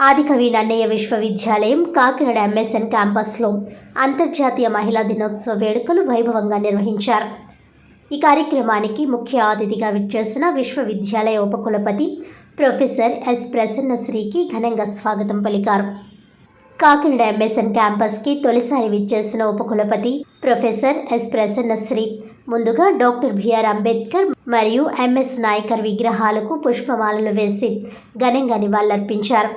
ఆదికవి నన్నయ్య విశ్వవిద్యాలయం కాకినాడ ఎంఎస్ఎన్ క్యాంపస్లో అంతర్జాతీయ మహిళా దినోత్సవ వేడుకలు వైభవంగా నిర్వహించారు. ఈ కార్యక్రమానికి ముఖ్య అతిథిగా విచ్చేసిన విశ్వవిద్యాలయ ఉపకులపతి ప్రొఫెసర్ ఎస్ ప్రసన్నశ్రీకి ఘనంగా స్వాగతం పలికారు. కాకినాడ ఎంఎస్ఎన్ క్యాంపస్కి తొలిసారి విచ్చేసిన ఉపకులపతి ప్రొఫెసర్ ఎస్ ప్రసన్నశ్రీ ముందుగా డాక్టర్ బిఆర్ అంబేద్కర్ మరియు ఎంఎస్ నాయకర్ విగ్రహాలకు పుష్పమాలలు వేసి ఘనంగా నివాళులర్పించారు.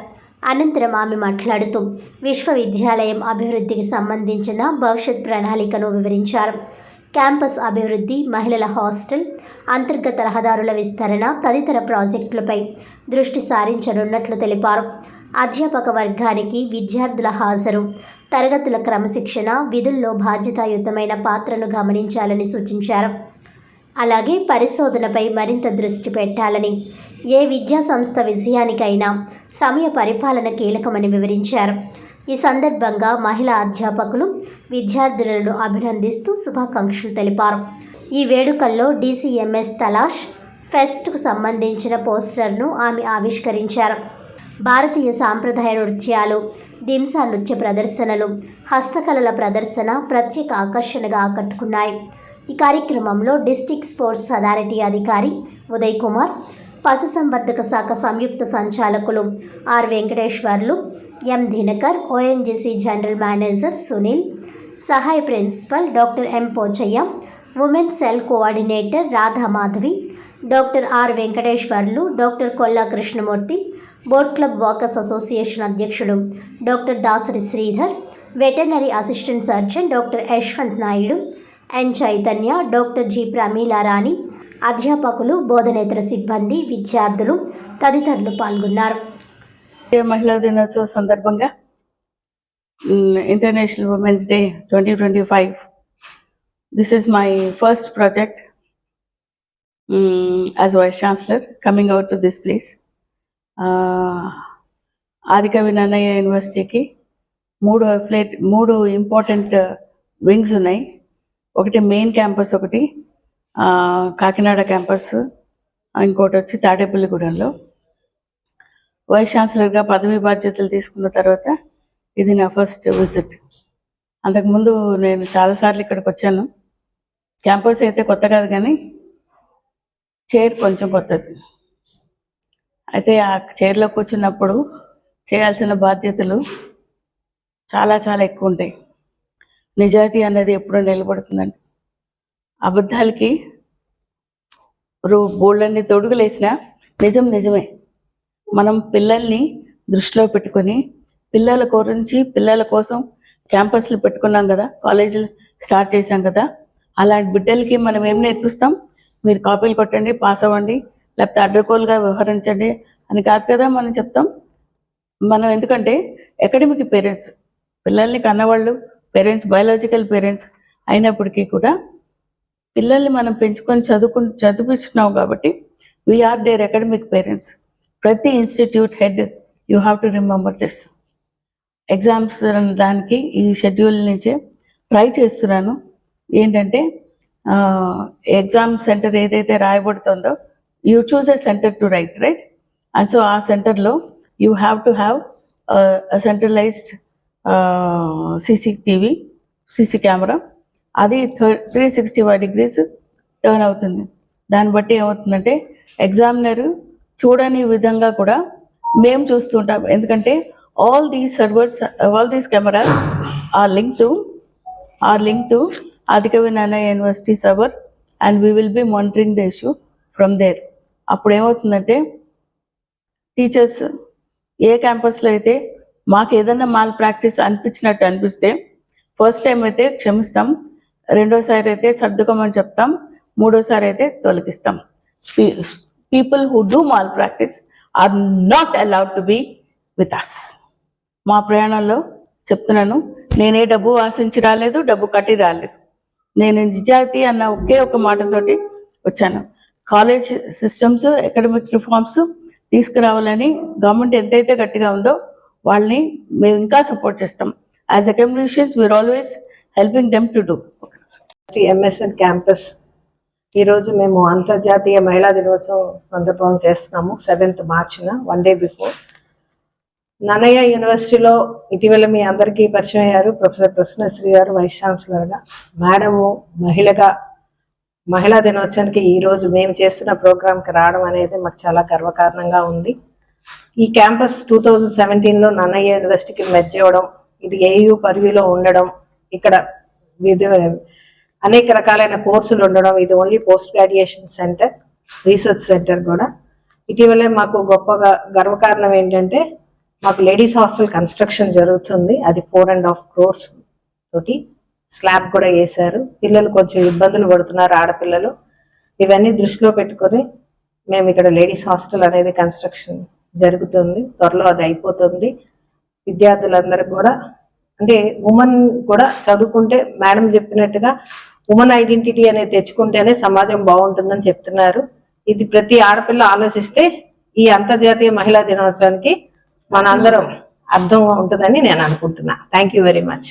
అనంతరం ఆమె మాట్లాడుతూ విశ్వవిద్యాలయం అభివృద్ధికి సంబంధించిన భవిష్యత్ ప్రణాళికను వివరించారు. క్యాంపస్ అభివృద్ధి మహిళల హాస్టల్ అంతర్గత రహదారుల విస్తరణ తదితర ప్రాజెక్టులపై దృష్టి సారించనున్నట్లు తెలిపారు. అధ్యాపక వర్గానికి విద్యార్థుల హాజరు తరగతుల క్రమశిక్షణ విధుల్లో బాధ్యతాయుతమైన పాత్రను గమనించాలని సూచించారు. అలాగే పరిశోధనపై మరింత దృష్టి పెట్టాలని. ఏ విద్యా సంస్థ విజయానికైనా సమయ పరిపాలన కీలకమని వివరించారు. ఈ సందర్భంగా మహిళా అధ్యాపకులు విద్యార్థులను అభినందిస్తూ శుభాకాంక్షలు తెలిపారు. ఈ వేడుకల్లో డీసీఎంఎస్ తలాష్ ఫెస్ట్కు సంబంధించిన పోస్టర్ను ఆమె ఆవిష్కరించారు. భారతీయ సాంప్రదాయ నృత్యాలు దింసా నృత్య ప్రదర్శనలు హస్తకళల ప్రదర్శన ప్రత్యేక ఆకర్షణగా ఆకట్టుకున్నాయి. ఈ కార్యక్రమంలో డిస్టిక్ స్పోర్ట్స్ అథారిటీ అధికారి ఉదయ్ కుమార్ పశుసంవర్ధక శాఖ సంయుక్త సంచాలకులు R Venkateswarlu M Dinakar ONGC general manager Sunil సహాయ principal doctor M Pochaiah women cell coordinator Radha Madhavi doctor R Venkateswarlu doctor Kolla Krishnamurthy boat club walkers association అధ్యక్షుడు doctor Dasari Sridhar veterinary assistant surgeon doctor Yashwant Naidu N Chaitanya doctor G Pramila Rani అధ్యాపకులు బోధనేతర సిబ్బంది విద్యార్థులు తదితరులు పాల్గొన్నారు. మహిళా దినోత్సవం సందర్భంగా international women's day twenty twenty five this is my first project as vice chancellor coming out to this place Adikavi Nannaya యూనివర్సిటీకి మూడు ఫ్లేట్ మూడు ఇంపార్టెంట్ వింగ్స్ ఉన్నాయి. ఒకటి మెయిన్ క్యాంపస్ ఒకటి కాకినాడ క్యాంపస్ ఇంకోటి వచ్చి తాడేపల్లిగూడెంలో వైస్ ఛాన్సలర్గా పదవి బాధ్యతలు తీసుకున్న తర్వాత ఇది నా ఫస్ట్ విజిట్. అంతకుముందు నేను చాలాసార్లు ఇక్కడికి వచ్చాను. క్యాంపస్ అయితే కొత్త కాదు కానీ చైర్ కొంచెం కొత్తది. అయితే ఆ చైర్లో కూర్చున్నప్పుడు చేయాల్సిన బాధ్యతలు చాలా చాలా ఎక్కువ ఉంటాయి. నిజాయితీ అనేది ఎప్పుడూ నిలబడుతుందండి. అబద్ధాలకి రో బోళ్ళన్ని తొడుగులేసిన నిజం నిజమే. మనం పిల్లల్ని దృష్టిలో పెట్టుకొని పిల్లల గురించి పిల్లల కోసం క్యాంపస్లు పెట్టుకున్నాం కదా కాలేజీలు స్టార్ట్ చేశాం కదా అలాంటి బిడ్డలకి మనం ఏం నేర్పిస్తాం? మీరు కాపీలు కొట్టండి పాస్ అవ్వండి లేకపోతే అడ్రకోలుగా వ్యవహరించండి అని కాదు కదా మనం చెప్తాం. మనం ఎందుకంటే అకాడమిక్ పేరెంట్స్. పిల్లల్ని కన్నవాళ్ళు పేరెంట్స్ బయాలజికల్ పేరెంట్స్ అయినప్పటికీ కూడా పిల్లల్ని మనం పెంచుకొని చదువుకు చదివిస్తున్నాం కాబట్టి we are there academic parents ప్రతి institute head you have to remember this exams దానికి ఈ షెడ్యూల్ నుంచే ట్రై చేస్తున్నాను. ఏంటంటే ఎగ్జామ్ సెంటర్ ఏదైతే రాయబడుతుందో you choose a centre to write write and so ఆ సెంటర్లో you have to have centralised CCTV CC camera. అది three sixty five degrees turn అవుతుంది. దాన్ని బట్టి ఏమవుతుందంటే ఎగ్జామినర్ చూడని విధంగా కూడా మేము చూస్తుంటాం. ఎందుకంటే all these servers all these cameras are link to are link to Adikavi Nannaya university server and we will be monitoring the issue from there అప్పుడు ఏమవుతుందంటే టీచర్స్ ఏ క్యాంపస్లో అయితే మాకు ఏదైనా మాల్ ప్రాక్టీస్ అనిపించినట్టు అనిపిస్తే ఫస్ట్ టైం అయితే క్షమిస్తాం. రెండోసారి అయితే సర్దుకోమని చెప్తాం. మూడోసారి అయితే తొలగిస్తాం. People who do malpractice are not allowed to be with us మా ప్రయాణంలో చెప్తున్నాను నేనే డబ్బు ఆశించి రాలేదు డబ్బు కట్టి రాలేదు. నేను నిజాయితీ అన్న ఒకే ఒక మాటతోటి వచ్చాను. కాలేజ్ సిస్టమ్స్ అకాడమిక్ రిఫార్మ్స్ తీసుకురావాలని గవర్నమెంట్ ఎంతైతే గట్టిగా ఉందో వాళ్ళని మేము ఇంకా సపోర్ట్ చేస్తాం. As accommodations we are always helping them to do MSN campus ఈరోజు మేము అంతర్జాతీయ మహిళా దినోత్సవం సందర్భం చేస్తున్నాము సెవెంత్ మార్చిన వన్ డే బిఫోర్ నన్నయ్య యూనివర్సిటీలో ఇటీవల మీ అందరికీ పరిచయం అయ్యారు ప్రొఫెసర్ ప్రసన్నశ్రీ గారు వైస్ ఛాన్సలర్గా. మేడము మహిళగా మహిళా దినోత్సవానికి ఈ రోజు మేము చేస్తున్న ప్రోగ్రాంకి రావడం అనేది మాకు చాలా గర్వకారణంగా ఉంది. ఈ క్యాంపస్ టూ థౌజండ్ సెవెంటీన్లో నన్నయ్య యూనివర్సిటీకి మెచ్ చేయడం ఇది ఏయూ పరివిలో ఉండడం ఇక్కడ అనేక రకాలైన కోర్సులు ఉండడం ఇది only post graduation centre research centre కూడా. ఇటీవలే మాకు గొప్పగా గర్వకారణం ఏంటంటే మాకు లేడీస్ హాస్టల్ కన్స్ట్రక్షన్ జరుగుతుంది. అది ఫోర్ అండ్ హాఫ్ క్రోర్స్ తోటి స్లాబ్ కూడా వేశారు. పిల్లలు కొంచెం ఇబ్బందులు పడుతున్నారు ఆడపిల్లలు. ఇవన్నీ దృష్టిలో పెట్టుకొని మేము ఇక్కడ లేడీస్ హాస్టల్ అనేది కన్స్ట్రక్షన్ జరుగుతుంది త్వరలో అది అయిపోతుంది. విద్యార్థులందరూ కూడా అంటే ఉమెన్ కూడా చదువుకుంటే మేడం చెప్పినట్టుగా ఉమెన్ ఐడెంటిటీ అనేది తెచ్చుకుంటేనే సమాజం బాగుంటుందని చెప్తున్నారు. ఇది ప్రతి ఆడపిల్ల ఆలోచిస్తే ఈ అంతర్జాతీయ మహిళా దినోత్సవానికి మనందరం అర్థం ఉంటుందని నేను అనుకుంటున్నా. Thank you very much